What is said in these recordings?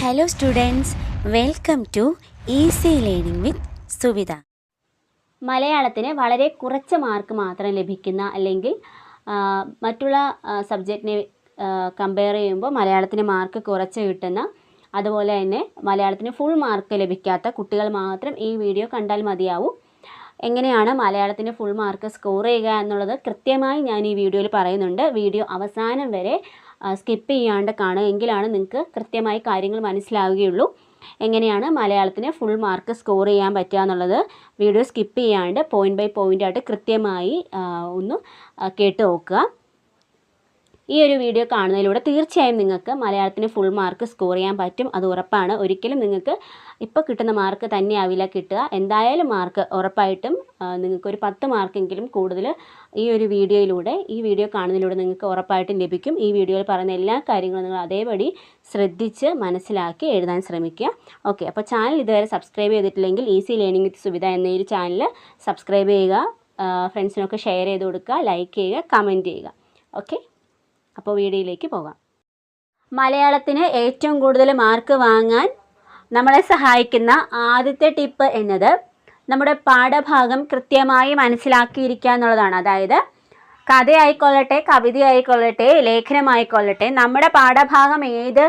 Hello students welcome to easy learning with Suvidha മലയാളത്തിന് വളരെ കുറച്ച് മാർക്ക് മാത്രം ലഭിക്കുന്ന അല്ലെങ്കിൽ മറ്റുള്ള സബ്ജക്റ്റിനെ കമ്പയർ ചെയ്യുമ്പോൾ മലയാളത്തിന് മാർക്ക് കുറച്ച് കിട്ടുന്ന അതുപോലെ തന്നെ മലയാളത്തിന് ഫുൾ മാർക്ക് ലഭിക്കാത്ത കുട്ടികൾ മാത്രം ഈ വീഡിയോ കണ്ടാൽ മതിയാവും. എങ്ങനെയാണ് മലയാളത്തിന് ഫുൾ മാർക്ക് സ്കോർ ചെയ്യുക എന്നുള്ളത് കൃത്യമായി ഞാൻ ഈ വീഡിയോയിൽ പറയുന്നുണ്ട്. വീഡിയോ അവസാനം വരെ സ്കിപ്പ് ചെയ്യാണ്ട് കാണുക. എങ്കിലാണ് നിങ്ങൾക്ക് കൃത്യമായി കാര്യങ്ങൾ മനസ്സിലാവുകയുള്ളൂ. എങ്ങനെയാണ് മലയാളത്തിന് ഫുൾ മാർക്ക് സ്കോർ ചെയ്യാൻ പറ്റുക എന്നുള്ളത് വീഡിയോ സ്കിപ്പ് ചെയ്യാണ്ട് പോയിന്റ് ബൈ പോയിന്റ് ആയിട്ട് കൃത്യമായി ഒന്ന് കേട്ട് നോക്കുക. ഈ ഒരു വീഡിയോ കാണുന്നതിലൂടെ തീർച്ചയായും നിങ്ങൾക്ക് മലയാളത്തിന് ഫുൾ മാർക്ക് സ്കോർ ചെയ്യാൻ പറ്റും. അത് ഉറപ്പാണ്. ഒരിക്കലും നിങ്ങൾക്ക് ഇപ്പോൾ കിട്ടുന്ന മാർക്ക് തന്നെ തന്നെയാവില്ല കിട്ടുക. എന്തായാലും മാർക്ക് ഉറപ്പായിട്ടും നിങ്ങൾക്കൊരു പത്ത് മാർക്കെങ്കിലും കൂടുതൽ ഈ ഒരു വീഡിയോയിലൂടെ ഈ വീഡിയോ കാണുന്നതിലൂടെ നിങ്ങൾക്ക് ഉറപ്പായിട്ടും ലഭിക്കും. ഈ വീഡിയോയിൽ പറയുന്ന എല്ലാ കാര്യങ്ങളും നിങ്ങൾ അതേപടി ശ്രദ്ധിച്ച് മനസ്സിലാക്കി എഴുതാൻ ശ്രമിക്കുക. ഓക്കെ അപ്പോൾ ചാനൽ ഇതുവരെ സബ്സ്ക്രൈബ് ചെയ്തിട്ടില്ലെങ്കിൽ ഈസി ലേണിംഗ് വിത്ത് സുവിധ എന്ന ഈ ചാനൽ സബ്സ്ക്രൈബ് ചെയ്യുക ഫ്രണ്ട്സിനൊക്കെ ഷെയർ ചെയ്ത് കൊടുക്കുക ലൈക്ക് ചെയ്യുക കമന്റ് ചെയ്യുക. ഓക്കെ അപ്പോൾ വീഡിയോയിലേക്ക് പോകാം. മലയാളത്തിന് ഏറ്റവും കൂടുതൽ മാർക്ക് വാങ്ങാൻ നമ്മളെ സഹായിക്കുന്ന ആദ്യത്തെ ടിപ്പ് എന്നത് നമ്മുടെ പാഠഭാഗം കൃത്യമായി മനസ്സിലാക്കിയിരിക്കുക എന്നുള്ളതാണ്. അതായത് കഥയായിക്കൊള്ളട്ടെ കവിതയായിക്കൊള്ളട്ടെ ലേഖനമായിക്കൊള്ളട്ടെ നമ്മുടെ പാഠഭാഗം ഏത്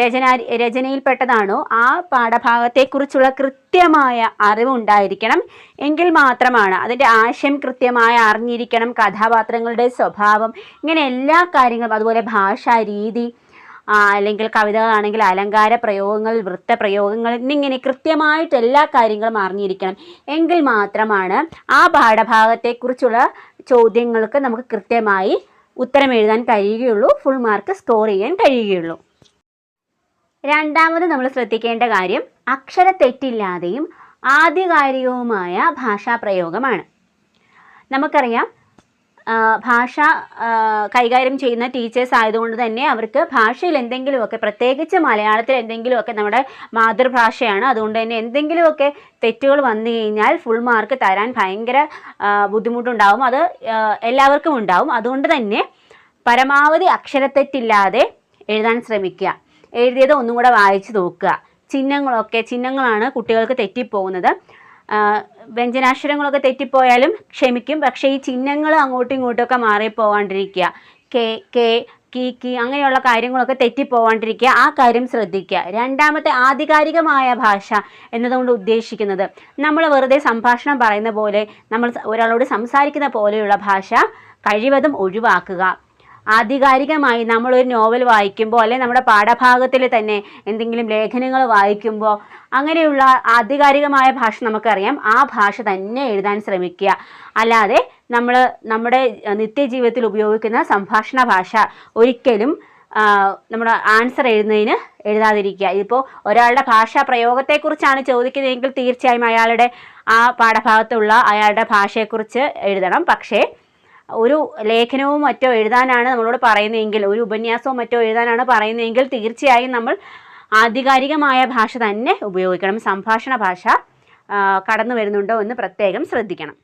രചന രചനയിൽപ്പെട്ടതാണോ ആ പാഠഭാഗത്തെക്കുറിച്ചുള്ള കൃത്യമായ അറിവുണ്ടായിരിക്കണം എങ്കിൽ മാത്രമാണ് അതിന്റെ ആശയം കൃത്യമായി അറിഞ്ഞിരിക്കണം കഥാപാത്രങ്ങളുടെ സ്വഭാവം ഇങ്ങനെ എല്ലാ കാര്യങ്ങളും അതുപോലെ ഭാഷാ രീതി അല്ലെങ്കിൽ കവിതകളാണെങ്കിൽ അലങ്കാര പ്രയോഗങ്ങൾ വൃത്ത വൃത്തപ്രയോഗങ്ങൾ എന്നിങ്ങനെ കൃത്യമായിട്ട് എല്ലാ കാര്യങ്ങളും അറിഞ്ഞിരിക്കണം. എങ്കിൽ മാത്രമാണ് ആ പാഠഭാഗത്തെക്കുറിച്ചുള്ള ചോദ്യങ്ങൾക്ക് നമുക്ക് കൃത്യമായി ഉത്തരം എഴുതാൻ കഴിയുകയുള്ളൂ ഫുൾ മാർക്ക് സ്കോർ ചെയ്യാൻ കഴിയുകയുള്ളൂ. രണ്ടാമത് നമ്മൾ ശ്രദ്ധിക്കേണ്ട കാര്യം അക്ഷര തെറ്റില്ലാതെയും ആധികാരികവുമായ ഭാഷാപ്രയോഗമാണ്. നമുക്കറിയാം ഭാഷ കൈകാര്യം ചെയ്യുന്ന ടീച്ചേഴ്സ് ആയതുകൊണ്ട് തന്നെ അവർക്ക് ഭാഷയിൽ എന്തെങ്കിലുമൊക്കെ പ്രത്യേകിച്ച് മലയാളത്തിൽ എന്തെങ്കിലുമൊക്കെ നമ്മുടെ മാതൃഭാഷയാണ്. അതുകൊണ്ട് തന്നെ എന്തെങ്കിലുമൊക്കെ തെറ്റുകൾ വന്നു കഴിഞ്ഞാൽ ഫുൾ മാർക്ക് തരാൻ ഭയങ്കര ബുദ്ധിമുട്ടുണ്ടാവും. അത് എല്ലാവർക്കും ഉണ്ടാവും. അതുകൊണ്ട് തന്നെ പരമാവധി അക്ഷരത്തെറ്റില്ലാതെ എഴുതാൻ ശ്രമിക്കുക. എഴുതിയത് ഒന്നും കൂടെ വായിച്ച് നോക്കുക. ചിഹ്നങ്ങളൊക്കെ ചിഹ്നങ്ങളാണ് കുട്ടികൾക്ക് തെറ്റിപ്പോകുന്നത്. വ്യഞ്ജനാക്ഷരങ്ങളൊക്കെ തെറ്റിപ്പോയാലും ക്ഷമിക്കും. പക്ഷേ ഈ ചിഹ്നങ്ങൾ അങ്ങോട്ടും ഇങ്ങോട്ടുമൊക്കെ മാറിപ്പോവാണ്ടിരിക്കുക. കെ കെ കീ കീ അങ്ങനെയുള്ള കാര്യങ്ങളൊക്കെ തെറ്റിപ്പോവാണ്ടിരിക്കുക. ആ കാര്യം ശ്രദ്ധിക്കുക. രണ്ടാമത്തെ ആധികാരികമായ ഭാഷ എന്നതുകൊണ്ട് ഉദ്ദേശിക്കുന്നത് നമ്മൾ വെറുതെ സംഭാഷണം പറയുന്ന പോലെ നമ്മൾ ഒരാളോട് സംസാരിക്കുന്ന പോലെയുള്ള ഭാഷ കഴിവതും ഒഴിവാക്കുക. ആധികാരികമായി നമ്മൾ ഒരു നോവൽ വായിക്കുമ്പോൾ അല്ലെങ്കിൽ നമ്മുടെ പാഠഭാഗത്തിൽ തന്നെ എന്തെങ്കിലും ലേഖനങ്ങൾ വായിക്കുമ്പോൾ അങ്ങനെയുള്ള ആധികാരികമായ ഭാഷ നമുക്കറിയാം. ആ ഭാഷ തന്നെ എഴുതാൻ ശ്രമിക്കുക. അല്ലാതെ നമ്മൾ നമ്മുടെ നിത്യജീവിതത്തിൽ ഉപയോഗിക്കുന്ന സംഭാഷണ ഭാഷ ഒരിക്കലും നമ്മുടെ ആൻസർ എഴുതുന്നതിന് എഴുതാതിരിക്കുക. ഇതിപ്പോൾ ഒരാളുടെ ഭാഷാ പ്രയോഗത്തെക്കുറിച്ചാണ് ചോദിക്കുന്നതെങ്കിൽ തീർച്ചയായും അയാളുടെ ആ പാഠഭാഗത്തുള്ള അയാളുടെ ഭാഷയെക്കുറിച്ച് എഴുതണം. പക്ഷേ ഒരു ലേഖനവും മറ്റോ എഴുതാനാണ് നമ്മളോട് പറയുന്നതെങ്കിൽ ഒരു ഉപന്യാസവും മറ്റോ എഴുതാനാണ് പറയുന്നതെങ്കിൽ തീർച്ചയായും നമ്മൾ ആധികാരികമായ ഭാഷ തന്നെ ഉപയോഗിക്കണം. സംഭാഷണ ഭാഷ കടന്നു വരുന്നുണ്ടോ എന്ന് പ്രത്യേകം ശ്രദ്ധിക്കണം.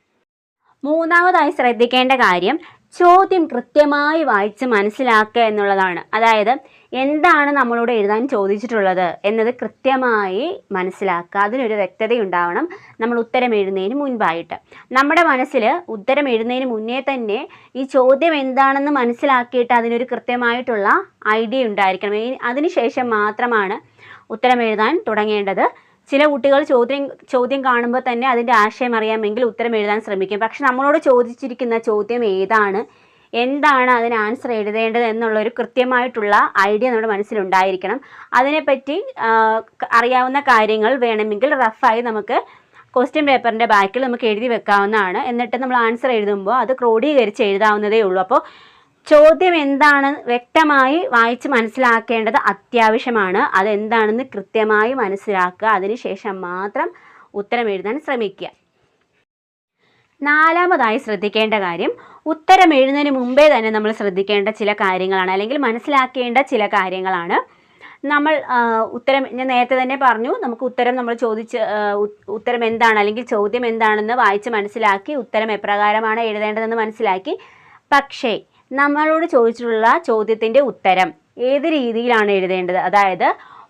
മൂന്നാമതായി ശ്രദ്ധിക്കേണ്ട കാര്യം ചോദ്യം കൃത്യമായി വായിച്ച് മനസ്സിലാക്കുക എന്നുള്ളതാണ്. അതായത് എന്താണ് നമ്മളോട് എഴുതാൻ ചോദിച്ചിട്ടുള്ളത് എന്നത് കൃത്യമായി മനസ്സിലാക്കുക. അതിനൊരു വ്യക്തതയുണ്ടാവണം നമ്മൾ ഉത്തരം എഴുതുന്നതിന് മുൻപായിട്ട്. നമ്മുടെ മനസ്സിൽ ഉത്തരം എഴുതുന്നതിന് മുന്നേ തന്നെ ഈ ചോദ്യം എന്താണെന്ന് മനസ്സിലാക്കിയിട്ട് അതിനൊരു കൃത്യമായിട്ടുള്ള ഐഡിയ ഉണ്ടായിരിക്കണം. അതിനുശേഷം മാത്രമാണ് ഉത്തരം എഴുതാൻ തുടങ്ങേണ്ടത്. ചില കുട്ടികൾ ചോദ്യം ചോദ്യം കാണുമ്പോൾ തന്നെ അതിന്റെ ആശയം അറിയാമെങ്കിൽ ഉത്തരം എഴുതാൻ ശ്രമിക്കും. പക്ഷെ നമ്മളോട് ചോദിച്ചിരിക്കുന്ന ചോദ്യം ഏതാണ്? എന്താണ് അതിന് ആൻസർ എഴുതേണ്ടത് എന്നുള്ളൊരു കൃത്യമായിട്ടുള്ള ഐഡിയ നമ്മുടെ മനസ്സിലുണ്ടായിരിക്കണം. അതിനെപ്പറ്റി അറിയാവുന്ന കാര്യങ്ങൾ വേണമെങ്കിൽ റഫായി നമുക്ക് ക്വസ്റ്റ്യൻ പേപ്പറിന്റെ ബാക്കിൽ നമുക്ക് എഴുതി വെക്കാവുന്നതാണ്. എന്നിട്ട് നമ്മൾ ആൻസർ എഴുതുമ്പോൾ അത് ക്രോഡീകരിച്ച് എഴുതാവുന്നതേ ഉള്ളൂ. അപ്പോൾ ചോദ്യം എന്താണ് വ്യക്തമായി വായിച്ച് മനസ്സിലാക്കേണ്ടത് അത്യാവശ്യമാണ്. അതെന്താണെന്ന് കൃത്യമായി മനസ്സിലാക്കുക. അതിനുശേഷം മാത്രം ഉത്തരം എഴുതാൻ ശ്രമിക്കുക. നാലാമതായി ശ്രദ്ധിക്കേണ്ട കാര്യം ഉത്തരം എഴുതുന്നതിന് മുമ്പേ തന്നെ നമ്മൾ ശ്രദ്ധിക്കേണ്ട ചില കാര്യങ്ങളാണ് അല്ലെങ്കിൽ മനസ്സിലാക്കേണ്ട ചില കാര്യങ്ങളാണ്. നമ്മൾ ഉത്തരം ഞാൻ നേരത്തെ തന്നെ പറഞ്ഞു നമുക്ക് ഉത്തരം നമ്മൾ ചോദിച്ച് ഉത്തരം എന്താണ് അല്ലെങ്കിൽ ചോദ്യം എന്താണെന്ന് വായിച്ച് മനസ്സിലാക്കി ഉത്തരം എപ്രകാരമാണ് എഴുതേണ്ടതെന്ന് മനസ്സിലാക്കി. പക്ഷേ നമ്മളോട് ചോദിച്ചിട്ടുള്ള ചോദ്യത്തിന്റെ ഉത്തരം. ഏത് രീതിയിലാണ് എഴുതേണ്ടത്? അതായത്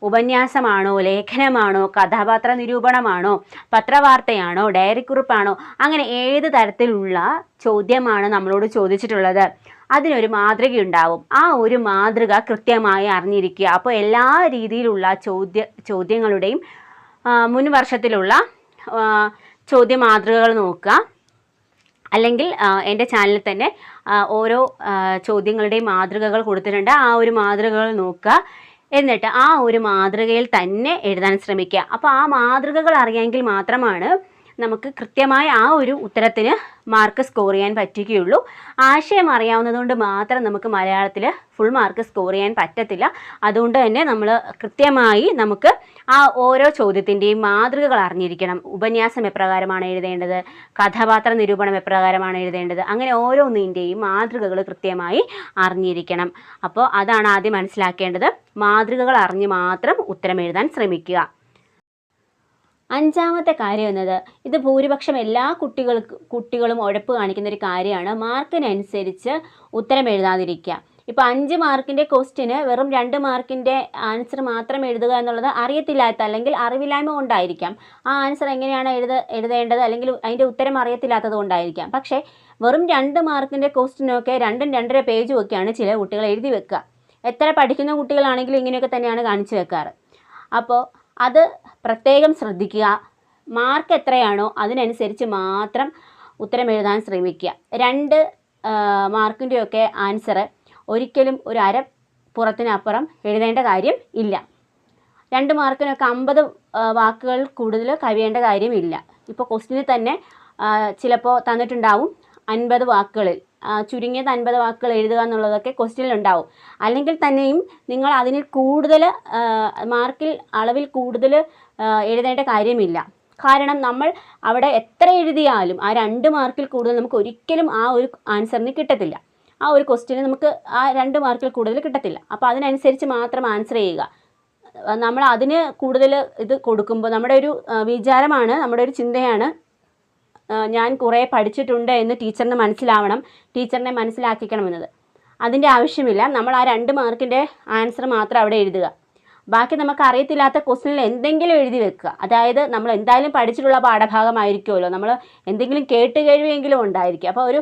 ഉപന്യാസമാണോ ലേഖനമാണോ കഥാപാത്ര നിരൂപണമാണോ പത്രവാർത്തയാണോ ഡയറിക്കുറിപ്പാണോ അങ്ങനെ ഏത് തരത്തിലുള്ള ചോദ്യമാണ് നമ്മളോട് ചോദിച്ചിട്ടുള്ളത്? അതിനൊരു മാതൃക ഉണ്ടാവും ആ ഒരു മാതൃക കൃത്യമായി അറിഞ്ഞിരിക്കുക. അപ്പോൾ എല്ലാ രീതിയിലുള്ള ചോദ്യ ചോദ്യങ്ങളുടെയും മുൻവർഷത്തിലുള്ള മുൻ വർഷത്തിലുള്ള ചോദ്യ മാതൃകകൾ നോക്കുക. അല്ലെങ്കിൽ എന്റെ ചാനലിൽ തന്നെ ഓരോ ചോദ്യങ്ങളുടെയും മാതൃകകൾ കൊടുത്തിട്ടുണ്ട്. ആ ഒരു മാതൃകകൾ നോക്കുക. എന്നിട്ട് ആ ഒരു മാതൃകയിൽ തന്നെ എഴുതാൻ ശ്രമിക്കുക. അപ്പോൾ ആ മാതൃകകൾ അറിയാമെങ്കിൽ മാത്രമാണ് നമുക്ക് കൃത്യമായ ആ ഒരു ഉത്തരത്തിന് മാർക്ക് സ്കോർ ചെയ്യാൻ പറ്റുകയുള്ളൂ. ആശയം അറിയാവുന്നതുകൊണ്ട് മാത്രം നമുക്ക് മലയാളത്തിൽ ഫുൾ മാർക്ക് സ്കോർ ചെയ്യാൻ പറ്റത്തില്ല. അതുകൊണ്ട് തന്നെ നമ്മൾ കൃത്യമായി നമുക്ക് ആ ഓരോ ചോദ്യത്തിന്റെയും മാതൃകകൾ അറിഞ്ഞിരിക്കണം. ഉപന്യാസം എപ്രകാരമാണ് എഴുതേണ്ടത്? കഥാപാത്ര നിരൂപണം എപ്രകാരമാണ് എഴുതേണ്ടത്? അങ്ങനെ ഓരോന്നിന്റെയും മാതൃകകൾ കൃത്യമായി അറിഞ്ഞിരിക്കണം. അപ്പോൾ അതാണ് ആദ്യം മനസ്സിലാക്കേണ്ടത്. മാതൃകകൾ അറിഞ്ഞ് മാത്രം ഉത്തരം എഴുതാൻ ശ്രമിക്കുക. അഞ്ചാമത്തെ കാര്യം എന്നത് ഇത് ഭൂരിപക്ഷം എല്ലാ കുട്ടികൾക്ക് കുട്ടികളും ഉഴപ്പ് കാണിക്കുന്ന ഒരു കാര്യമാണ്. മാർക്കിനനുസരിച്ച് ഉത്തരം എഴുതാതിരിക്കുക. ഇപ്പോൾ അഞ്ച് മാർക്കിന്റെ ക്വസ്റ്റിന് വെറും രണ്ട് മാർക്കിന്റെ ആൻസർ മാത്രം എഴുതുക എന്നുള്ളത് അറിയത്തില്ലാത്ത അല്ലെങ്കിൽ അറിവില്ലായ്മ കൊണ്ടായിരിക്കാം. ആ ആൻസർ എങ്ങനെയാണ് എഴുത എഴുതേണ്ടത് അല്ലെങ്കിൽ അതിന്റെ ഉത്തരം അറിയത്തില്ലാത്തത് കൊണ്ടായിരിക്കാം. പക്ഷേ വെറും രണ്ട് മാർക്കിന്റെ ക്വസ്റ്റിനൊക്കെ രണ്ടും രണ്ടര പേജും ഒക്കെയാണ് ചില കുട്ടികൾ എഴുതി വെക്കുക. എത്ര പഠിക്കുന്ന കുട്ടികളാണെങ്കിലും ഇങ്ങനെയൊക്കെ തന്നെയാണ് കാണിച്ചു വെക്കാറ്. അപ്പോൾ അത് പ്രത്യേകം ശ്രദ്ധിക്കുക. മാർക്ക് എത്രയാണോ അതിനനുസരിച്ച് മാത്രം ഉത്തരം എഴുതാൻ ശ്രമിക്കുക. രണ്ട് മാർക്കിന്റെയൊക്കെ ആൻസർ ഒരിക്കലും ഒരു അര പുറത്തിനപ്പുറം എഴുതേണ്ട കാര്യം ഇല്ല. രണ്ട് മാർക്കിനൊക്കെ അമ്പത് വാക്കുകൾ കൂടുതൽ കവിയേണ്ട കാര്യമില്ല ഇപ്പോൾ ക്വസ്റ്റിന് തന്നെ ചിലപ്പോൾ തന്നിട്ടുണ്ടാവും അൻപത് വാക്കുകളിൽ. ചുരുങ്ങിയത് അൻപത് വാക്കുകൾ എഴുതുക എന്നുള്ളതൊക്കെ ക്വസ്റ്റ്യനിൽ ഉണ്ടാവും. അല്ലെങ്കിൽ തന്നെയും നിങ്ങൾ അതിന് കൂടുതൽ മാർക്കിൽ അളവിൽ കൂടുതൽ എഴുതേണ്ട കാര്യമില്ല. കാരണം നമ്മൾ അവിടെ എത്ര എഴുതിയാലും ആ രണ്ട് മാർക്കിൽ കൂടുതൽ നമുക്ക് ഒരിക്കലും ആ ഒരു ആൻസറിന് കിട്ടത്തില്ല. ആ ഒരു ക്വസ്റ്റ്യന് നമുക്ക് ആ രണ്ട് മാർക്കിൽ കൂടുതൽ കിട്ടത്തില്ല. അപ്പോൾ അതിനനുസരിച്ച് മാത്രം ആൻസർ ചെയ്യുക. നമ്മൾ അതിന് കൂടുതൽ ഇത് കൊടുക്കുമ്പോൾ നമ്മുടെ ഒരു വിചാരമാണ് നമ്മുടെ ഒരു ചിന്തയാണ് ഞാൻ കുറേ പഠിച്ചിട്ടുണ്ട് എന്ന് ടീച്ചറിന് മനസ്സിലാവണം ടീച്ചറിനെ മനസ്സിലാക്കിക്കണമെന്നത്. അതിന്റെ ആവശ്യമില്ല. നമ്മൾ ആ രണ്ട് മാർക്കിന്റെ ആൻസർ മാത്രം അവിടെ എഴുതുക. ബാക്കി നമുക്ക് അറിയത്തില്ലാത്ത ക്വസ്റ്റിനിൽ എന്തെങ്കിലും എഴുതി വെക്കുക. അതായത് നമ്മൾ എന്തായാലും പഠിച്ചിട്ടുള്ള പാഠഭാഗമായിരിക്കുമല്ലോ. നമ്മൾ എന്തെങ്കിലും കേട്ട് കഴിവെങ്കിലും ഉണ്ടായിരിക്കും. അപ്പോൾ ഒരു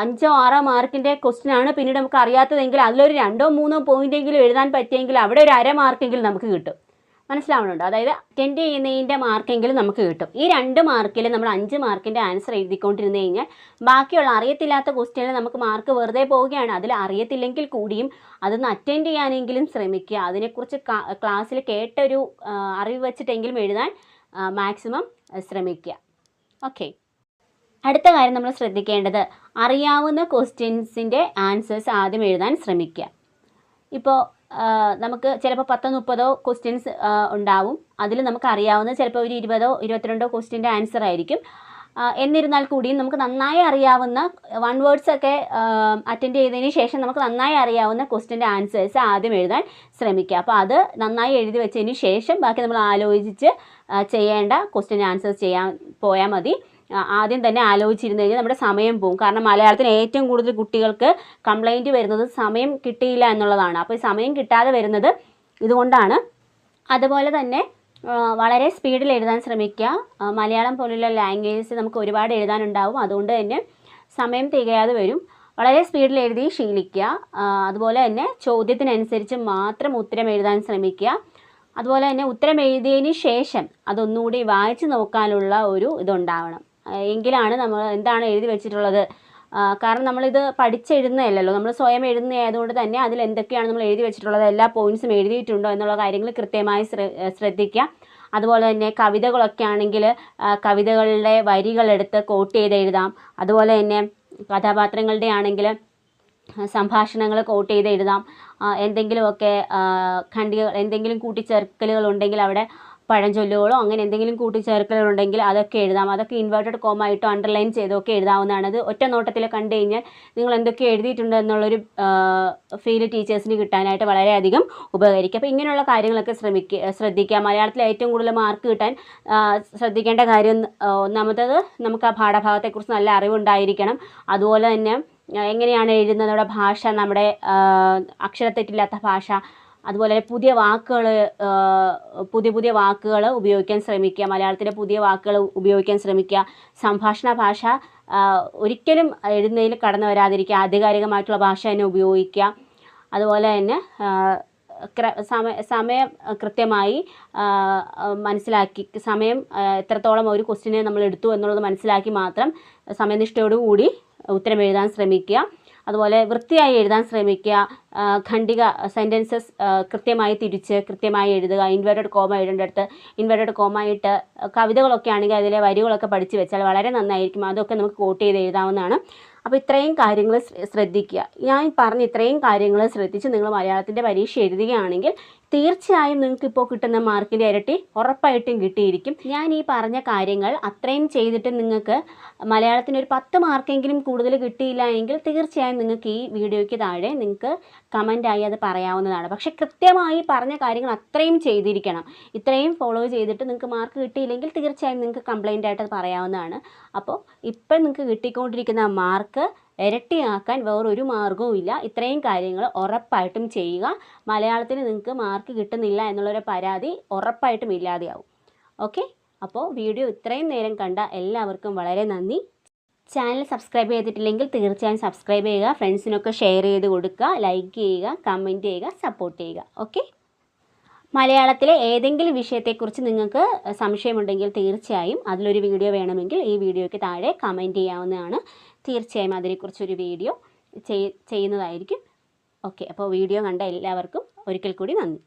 അഞ്ചോ ആറോ മാർക്കിന്റെ ക്വസ്റ്റ്യൻ ആണ് പിന്നീട് നമുക്ക് അറിയാത്തതെങ്കിൽ അതിലൊരു രണ്ടോ മൂന്നോ പോയിന്റെങ്കിലും എഴുതാൻ പറ്റിയെങ്കിൽ അവിടെ ഒരു അര മാർക്കെങ്കിലും നമുക്ക് കിട്ടും. മനസ്സിലാവുന്നുണ്ടോ അതായത് അറ്റൻഡ് ചെയ്യുന്നതിന്റെ മാർക്കെങ്കിലും നമുക്ക് കിട്ടും. ഈ രണ്ട് മാർക്കിൽ നമ്മൾ അഞ്ച് മാർക്കിന്റെ ആൻസർ എഴുതിക്കൊണ്ടിരുന്ന് കഴിഞ്ഞാൽ ബാക്കിയുള്ള അറിയത്തില്ലാത്ത ക്വസ്റ്റ്യനിൽ നമുക്ക് മാർക്ക് വെറുതെ പോവുകയാണ്. അതിൽ അറിയത്തില്ലെങ്കിൽ കൂടിയും അതൊന്ന് അറ്റൻഡ് ചെയ്യാനെങ്കിലും ശ്രമിക്കുക. അതിനെക്കുറിച്ച് ക്ലാസ്സിൽ കേട്ടൊരു അറിവ് വെച്ചിട്ടെങ്കിലും എഴുതാൻ മാക്സിമം ശ്രമിക്കുക. ഓക്കെ അടുത്ത കാര്യം നമ്മൾ ശ്രദ്ധിക്കേണ്ടത് അറിയാവുന്ന ക്വസ്റ്റ്യൻസിന്റെ ആൻസേഴ്സ് ആദ്യം എഴുതാൻ ശ്രമിക്കുക. ഇപ്പോൾ നമുക്ക് ചിലപ്പോൾ പത്തോ മുപ്പതോ ക്വസ്റ്റ്യൻസ് ഉണ്ടാവും. അതിൽ നമുക്ക് അറിയാവുന്ന ചിലപ്പോൾ ഒരു ഇരുപതോ ഇരുപത്തിരണ്ടോ ക്വസ്റ്റ്യന്റെ ആൻസർ ആയിരിക്കും. എന്നിരുന്നാൽ കൂടിയും നമുക്ക് നന്നായി അറിയാവുന്ന വൺ വേർഡ്സ് ഒക്കെ അറ്റൻഡ് ചെയ്തതിന് ശേഷം നമുക്ക് നന്നായി അറിയാവുന്ന ക്വസ്റ്റ്യന്റെ ആൻസേഴ്സ് ആദ്യം എഴുതാൻ ശ്രമിക്കുക അപ്പോൾ അത് നന്നായി എഴുതി വെച്ചതിന് ശേഷം ബാക്കി നമ്മൾ ആലോചിച്ച് ചെയ്യേണ്ട ക്വസ്റ്റ്യൻ ആൻസേഴ്സ് ചെയ്യാൻ പോയാൽ മതി. ആദ്യം തന്നെ ആലോചിച്ചിരുന്നു കഴിഞ്ഞാൽ നമ്മുടെ സമയം പോകും. കാരണം മലയാളത്തിന് ഏറ്റവും കൂടുതൽ കുട്ടികൾക്ക് കംപ്ലൈന്റ് വരുന്നത് സമയം കിട്ടിയില്ല എന്നുള്ളതാണ്. അപ്പോൾ ഈ സമയം കിട്ടാതെ വരുന്നത് ഇതുകൊണ്ടാണ്. അതുപോലെ തന്നെ വളരെ സ്പീഡിൽ എഴുതാൻ ശ്രമിക്കുക. മലയാളം പോലുള്ള ലാംഗ്വേജസ് നമുക്ക് ഒരുപാട് എഴുതാനുണ്ടാവും. അതുകൊണ്ട് തന്നെ സമയം തികയാതെ വരും. വളരെ സ്പീഡിൽ എഴുതി ശീലിക്കുക. അതുപോലെ തന്നെ ചോദ്യത്തിനനുസരിച്ച് മാത്രം ഉത്തരം എഴുതാൻ ശ്രമിക്കുക. അതുപോലെ തന്നെ ഉത്തരം എഴുതിയതിന് ശേഷം അതൊന്നുകൂടി വായിച്ചു നോക്കാനുള്ള ഒരു ഇതുണ്ടാവണം. എങ്കിലാണ് നമ്മൾ എന്താണ് എഴുതി വെച്ചിട്ടുള്ളത്. കാരണം നമ്മളിത് പഠിച്ചെഴുതുന്നതല്ലല്ലോ. നമ്മൾ സ്വയം എഴുതുന്നതായതുകൊണ്ട് തന്നെ അതിൽ എന്തൊക്കെയാണ് നമ്മൾ എഴുതി വെച്ചിട്ടുള്ളത് എല്ലാ പോയിന്റ്സും എഴുതിയിട്ടുണ്ടോ എന്നുള്ള കാര്യങ്ങൾ കൃത്യമായി ശ്രദ്ധിക്കുക. അതുപോലെ തന്നെ കവിതകളൊക്കെ ആണെങ്കിൽ കവിതകളുടെ വരികളെടുത്ത് കോട്ട് ചെയ്ത് എഴുതാം. അതുപോലെ തന്നെ കഥാപാത്രങ്ങളുടെ ആണെങ്കിൽ സംഭാഷണങ്ങൾ കോട്ട് ചെയ്ത് എഴുതാം. എന്തെങ്കിലുമൊക്കെ ഖണ്ഡിക എന്തെങ്കിലും കൂട്ടിച്ചേർക്കലുകൾ ഉണ്ടെങ്കിൽ അവിടെ പഴഞ്ചൊല്ലുകളോ അങ്ങനെ എന്തെങ്കിലും കൂട്ടിച്ചേർക്കലുണ്ടെങ്കിൽ അതൊക്കെ എഴുതാം. അതൊക്കെ ഇൻവേർട്ടഡ് കോമ ആയിട്ടോ അണ്ടർലൈൻ ചെയ്തൊക്കെ എഴുതാവുന്നതാണ്. അത് ഒറ്റ നോട്ടത്തിൽ കണ്ടു കഴിഞ്ഞാൽ നിങ്ങൾ എന്തൊക്കെ എഴുതിയിട്ടുണ്ട് എന്നുള്ളൊരു ഫീൽ ടീച്ചേഴ്സിന് കിട്ടാനായിട്ട് വളരെയധികം ഉപകരിക്കും. അപ്പോൾ ഇങ്ങനെയുള്ള കാര്യങ്ങളൊക്കെ ശ്രമിക്കുക ശ്രദ്ധിക്കുക മലയാളത്തിൽ ഏറ്റവും കൂടുതൽ മാർക്ക് കിട്ടാൻ ശ്രദ്ധിക്കേണ്ട കാര്യം ഒന്നാമത്തത് നമുക്ക് ആ പാഠഭാഗത്തെക്കുറിച്ച് നല്ല അറിവുണ്ടായിരിക്കണം. അതുപോലെ തന്നെ എങ്ങനെയാണ് എഴുതുന്നത്? നമ്മുടെ ഭാഷ നമ്മുടെ അക്ഷരത്തെറ്റില്ലാത്ത ഭാഷ അതുപോലെ പുതിയ വാക്കുകൾ പുതിയ പുതിയ വാക്കുകൾ ഉപയോഗിക്കാൻ ശ്രമിക്കുക മലയാളത്തിലെ പുതിയ വാക്കുകൾ ഉപയോഗിക്കാൻ ശ്രമിക്കുക. സംഭാഷണ ഭാഷ ഒരിക്കലും എഴുതുന്നതിൽ കടന്നു വരാതിരിക്കുക ആധികാരികമായിട്ടുള്ള ഭാഷ തന്നെ ഉപയോഗിക്കുക. അതുപോലെ തന്നെ സമയ കൃത്യമായി മനസ്സിലാക്കി സമയം എത്രത്തോളം ഒരു ക്വസ്റ്റിനെ നമ്മൾ എടുത്തു എന്നുള്ളത് മനസ്സിലാക്കി മാത്രം സമയനിഷ്ഠയോടുകൂടി ഉത്തരം എഴുതാൻ ശ്രമിക്കുക. അതുപോലെ വൃത്തിയായി എഴുതാൻ ശ്രമിക്കുക ഖണ്ഡിക സെന്റൻസസ് കൃത്യമായി തിരിച്ച് കൃത്യമായി എഴുതുക ഇൻവേർട്ടഡ് കോമ എഴുതേണ്ടടുത്ത് ഇൻവേർട്ടഡ് കോമ ഇട്ട് കവിതകളൊക്കെ ആണെങ്കിൽ അതിലെ വരികളൊക്കെ പഠിച്ച് വെച്ചാൽ വളരെ നന്നായിരിക്കും. അതൊക്കെ നമുക്ക് കോട്ട് ചെയ്ത് എഴുതാവുന്നതാണ്. അപ്പോൾ ഇത്രയും കാര്യങ്ങൾ ശ്രദ്ധിക്കുക. ഞാൻ പറഞ്ഞ ഇത്രയും കാര്യങ്ങൾ ശ്രദ്ധിച്ച് നിങ്ങൾ മലയാളത്തിന്റെ പരീക്ഷ എഴുതുകയാണെങ്കിൽ തീർച്ചയായും നിങ്ങൾക്ക് ഇപ്പോൾ കിട്ടുന്ന മാർക്കിന്റെ ഇരട്ടി ഉറപ്പായിട്ടും കിട്ടിയിരിക്കും. ഞാൻ ഈ പറഞ്ഞ കാര്യങ്ങൾ അത്രയും ചെയ്തിട്ട് നിങ്ങൾക്ക് മലയാളത്തിന് ഒരു പത്ത് മാർക്കെങ്കിലും കൂടുതൽ കിട്ടിയില്ല എങ്കിൽ തീർച്ചയായും നിങ്ങൾക്ക് ഈ വീഡിയോയ്ക്ക് താഴെ നിങ്ങൾക്ക് കമന്റായി അത് പറയാവുന്നതാണ്. പക്ഷേ കൃത്യമായി പറഞ്ഞ കാര്യങ്ങൾ അത്രയും ചെയ്തിരിക്കണം. ഇത്രയും ഫോളോ ചെയ്തിട്ട് നിങ്ങൾക്ക് മാർക്ക് കിട്ടിയില്ലെങ്കിൽ തീർച്ചയായും നിങ്ങൾക്ക് കംപ്ലൈന്റ് ആയിട്ട് അത് പറയാവുന്നതാണ്. അപ്പോൾ ഇപ്പം നിങ്ങൾക്ക് കിട്ടിക്കൊണ്ടിരിക്കുന്ന മാർക്ക് ഇരട്ടിയാക്കാൻ വേറൊരു മാർഗവും ഇല്ല ഇത്രയും കാര്യങ്ങൾ ഉറപ്പായിട്ടും ചെയ്യുക. മലയാളത്തിന് നിങ്ങൾക്ക് മാർക്ക് കിട്ടുന്നില്ല എന്നുള്ളൊരു പരാതി ഉറപ്പായിട്ടും ഇല്ലാതെയാവും. ഓക്കെ അപ്പോൾ വീഡിയോ ഇത്രയും നേരം കണ്ട എല്ലാവർക്കും വളരെ നന്ദി. ചാനൽ സബ്സ്ക്രൈബ് ചെയ്തിട്ടില്ലെങ്കിൽ തീർച്ചയായും സബ്സ്ക്രൈബ് ചെയ്യുക. ഫ്രണ്ട്സിനൊക്കെ ഷെയർ ചെയ്ത് കൊടുക്കുക. ലൈക്ക് ചെയ്യുക കമന്റ് ചെയ്യുക സപ്പോർട്ട് ചെയ്യുക. ഓക്കെ മലയാളത്തിലെ ഏതെങ്കിലും വിഷയത്തെക്കുറിച്ച് നിങ്ങൾക്ക് സംശയമുണ്ടെങ്കിൽ തീർച്ചയായും അതിലൊരു വീഡിയോ വേണമെങ്കിൽ ഈ വീഡിയോയ്ക്ക് താഴെ കമന്റ് ചെയ്യാവുന്നതാണ്. തീർച്ചയായും അതിനെക്കുറിച്ചൊരു വീഡിയോ ചെയ്യുന്നതായിരിക്കും. ഓക്കെ അപ്പോൾ വീഡിയോ കണ്ട എല്ലാവർക്കും ഒരിക്കൽ കൂടി നന്ദി.